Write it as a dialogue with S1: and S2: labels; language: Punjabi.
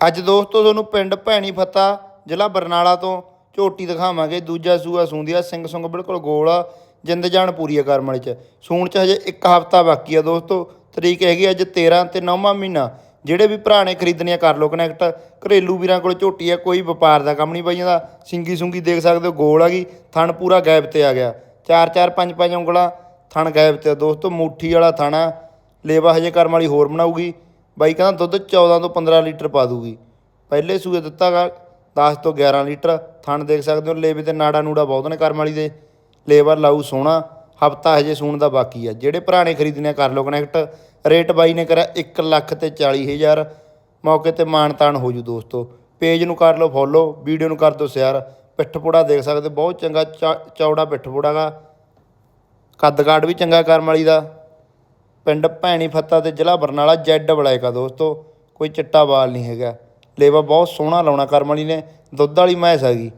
S1: ਅੱਜ ਦੋਸਤੋ ਤੁਹਾਨੂੰ ਪਿੰਡ ਭੈਣੀ ਫੱਤਾ, ਜ਼ਿਲ੍ਹਾ ਬਰਨਾਲਾ ਤੋਂ ਝੋਟੀ ਦਿਖਾਵਾਂਗੇ। ਦੂਜਾ ਸੂਆ ਸੂੰਦੀਆ, ਸਿੰਘ ਸੁੰਗ ਬਿਲਕੁਲ ਗੋਲ ਆ, ਜਿੰਦ ਜਾਨ ਪੂਰੀ ਆ ਕਰਮ ਚ। ਸੂਣ ਚ ਹਜੇ ਇੱਕ ਹਫਤਾ ਬਾਕੀ ਆ ਦੋਸਤੋ। ਤਰੀਕ ਹੈਗੀ ਅੱਜ 13 ਤੇ 9ਵਾਂ ਮਹੀਨਾ। ਜਿਹੜੇ ਵੀ ਭਰਾ ਨੇ ਖਰੀਦਣੀ ਆ ਕਰ ਲਓ ਕਨੈਕਟ ਘਰੇਲੂ ਵੀਰਾਂ ਕੋਲ ਝੋਟੀ ਆ, ਕੋਈ ਵਪਾਰ ਦਾ ਕੰਮ ਨਹੀਂ ਬਾਈਆਂ ਦਾ ਸਿੰਗੀ ਸੁੰਗੀ ਦੇਖ ਸਕਦੇ ਹੋ, ਗੋਲ ਆ ਗਈ। ਥਣ ਪੂਰਾ ਗੈਪ ਤੇ ਆ ਗਿਆ। 4 4 5 5 ਉਂਗਲਾਂ ਥਣ ਗੈਪ ਤੇ ਆ ਦੋਸਤੋ। ਮੁੱਠੀ ਵਾਲਾ ਥਣਾ ਲੇਵਾ ਹਜੇ ਕਰਮ ਵਾਲੀ ਹੋਰ ਬਣਾਊਗੀ। ਬਾਈ ਕਹਿੰਦਾ ਦੁੱਧ 14 ਤੋਂ 15 ਲੀਟਰ ਪਾ ਦੂਗੀ। ਪਹਿਲੇ ਸੂਏ ਦਿੱਤਾਗਾ 10 ਤੋਂ 11 ਲੀਟਰ। ਥਣ ਦੇਖ ਸਕਦੇ ਹੋ, ਲੇਵੇ ਤੇ ਨਾੜਾ ਨੂੜਾ ਬਹੁਤ ਨੇ ਕਰਮ ਵਾਲੀ ਦੇ। ਲੇਬਰ ਲਾਊ ਸੋਹਣਾ, ਹਫਤਾ ਹਜੇ ਸੂਣ ਦਾ ਬਾਕੀ ਆ। ਜਿਹੜੇ ਪੁਰਾਣੇ ਨੇ ਖਰੀਦਣੇ ਕਰ ਲਓ ਕਨੈਕਟ ਰੇਟ ਬਾਈ ਨੇ ਕਰਿਆ 1 ਲੱਖ ਤੇ 40000 ਮੌਕੇ ਤੇ ਮਾਣ ਤਾਣ ਹੋ ਜੂ ਦੋਸਤੋ। ਪੇਜ ਨੂੰ ਕਰ ਲਓ ਫੋਲੋ ਵੀਡੀਓ ਨੂੰ ਕਰ ਦਿਓ ਸ਼ੇਅਰ ਪਿੱਠਪੋੜਾ ਦੇਖ ਸਕਦੇ ਬਹੁਤ ਚੰਗਾ ਚਾ- ਚੌੜਾ ਪਿੱਠ ਪੋੜਾਗਾ। ਕੱਦ ਕਾਠ ਵੀ ਚੰਗਾ ਕਰਮ ਵਾਲੀ ਦਾ। ਪਿੰਡ ਭੈਣੀ ਫੱਤਾ ਤੇ ਜ਼ਿਲ੍ਹਾ ਬਰਨਾਲਾ ਜੈਡ ਬਲੈਕ ਆ ਦੋਸਤੋ, ਕੋਈ ਚਿੱਟਾ ਵਾਲ ਨਹੀਂ ਹੈਗਾ। ਲੇਵਾ ਬਹੁਤ ਸੋਹਣਾ ਲਾਉਣਾ ਕਰਮ ਵਾਲੀ ਨੇ, ਦੁੱਧ ਵਾਲੀ ਮੈਸ ਹੈਗੀ।